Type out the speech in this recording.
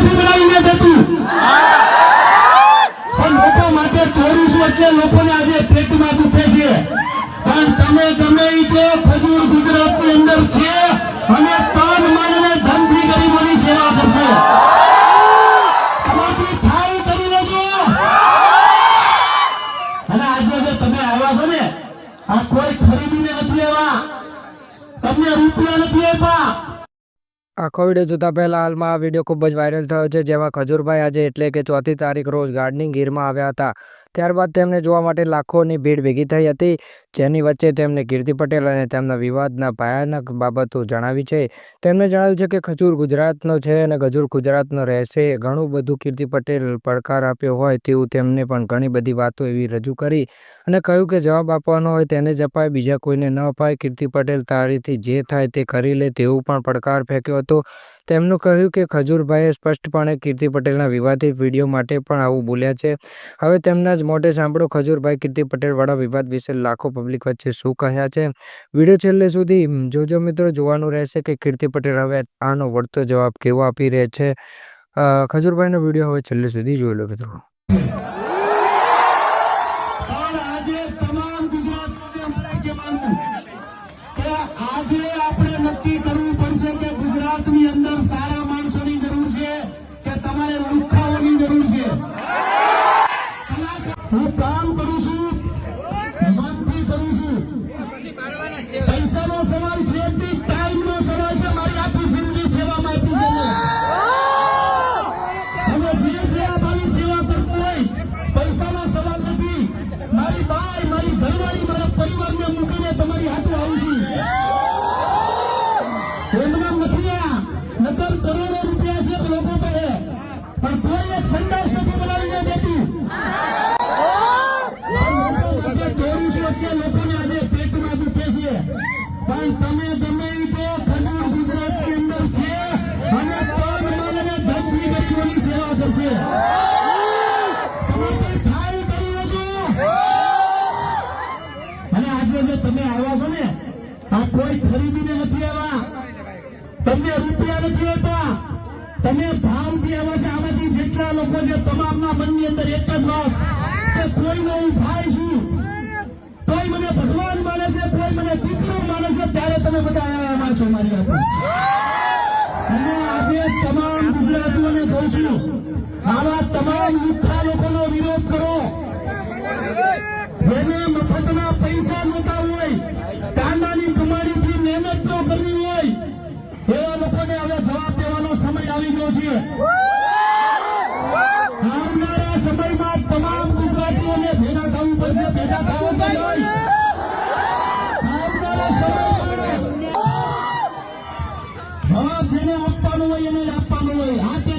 નથી બનાવીને દેતું પણ લોકો માટે કોરું છું એટલે લોકોને આજે પેટમાં દુખે છે. કારણ તમે ગમે તો ખજૂર ગુજરાતની અંદર છે અને તન મન અને ધનથી ગરીબોની સેવા કરશે. આ કોઈ ખરીદીને નથી આવ્યા. તમને રૂપિયા નથી આપ્યા. આખો વીડિયો જોતા પહેલાં હાલમાં આ વીડિયો ખૂબ જ વાયરલ થયો છે, જેમાં ખજૂરભાઈ આજે એટલે કે ચોથી તારીખ રોજ ગાર્ડનિંગ ગીરમાં આવ્યા હતા. ત્યારબાદ તેમને જોવા માટે લાખોની ભીડ ભેગી થઈ હતી, જેની વચ્ચે તેમને કીર્તિ પટેલ અને તેમના વિવાદના ભયાનક બાબતો જણાવી છે. તેમણે જણાવ્યું છે કે ખજૂર ગુજરાતનો છે અને ખજૂર ગુજરાતનો રહેશે. ઘણું બધું કીર્તિ પટેલ પડકાર આપ્યો હોય તેવું તેમને પણ ઘણી બધી વાતો એવી રજૂ કરી અને કહ્યું કે જવાબ આપવાનો હોય તેને જ અપાય, બીજા કોઈને ન અપાય. કીર્તિ પટેલ તારીથી જે થાય તે કરી લે તેવું પણ પડકાર ફેંક્યો હતો. તેમનું કહ્યું કે ખજૂરભાઈએ સ્પષ્ટપણે કીર્તિ પટેલના વિવાદિત વીડિયો માટે પણ આવું બોલ્યા છે. હવે તેમના જ મોઢે સાંભળો ખજૂરભાઈ કીર્તિ પટેલ વાળા વિવાદ વિશે લાખો પબ્લિક વચ્ચે શું કહ્યા છે? વીડિયો છેલ્લે સુધી જોજો મિત્રો, જોવાનું રહેશે કે કીર્તિ પટેલ હવે આનો વળતો જવાબ કેવો આપી રહે છે. ખજૂરભાઈનો વીડિયો હવે છેલ્લે સુધી જોઈ લો મિત્રો. હું કામ પણ તમે ગમે ઈ તો ગુજરાતની અંદર છે અને તન મન અને ધનથી ગરીબોની સેવા કરશે. અને આજે જે તમે આવ્યા છો ને આ કોઈ ખરીદીને નથી આવ્યા. તમને રૂપિયા નથી આપ્યા તમે ભાવથી આવ્યા છે. આમાંથી જેટલા લોકો છે, તમામના મનની અંદર એક જ વાત કે કોઈનો હું ભાઈ છું. કોઈ મને ભગવાન માને છે, કોઈ મને દીકરો માને છે, ત્યારે તમે બધા આવ્યા છો મારી આપણે અને આજે તમામ ગુજરાતીઓને કહું છું, આવા તમામ લુખ્ખા લોકોનો વિરોધ કરો. જેને મફતના પૈસા નહોતા હોય કાંદાની કમાણીથી મહેનત ન કરવી હોય, એવા લોકોને હવે જવાબ દેવાનો સમય આવી ગયો છે. આવનારા સમયમાં તમામ ગુજરાતીઓને ભેગા થવું પડશે, ભેગા થાવો જેને આપવાનું હોય એને આપવાનું હોય. હા કે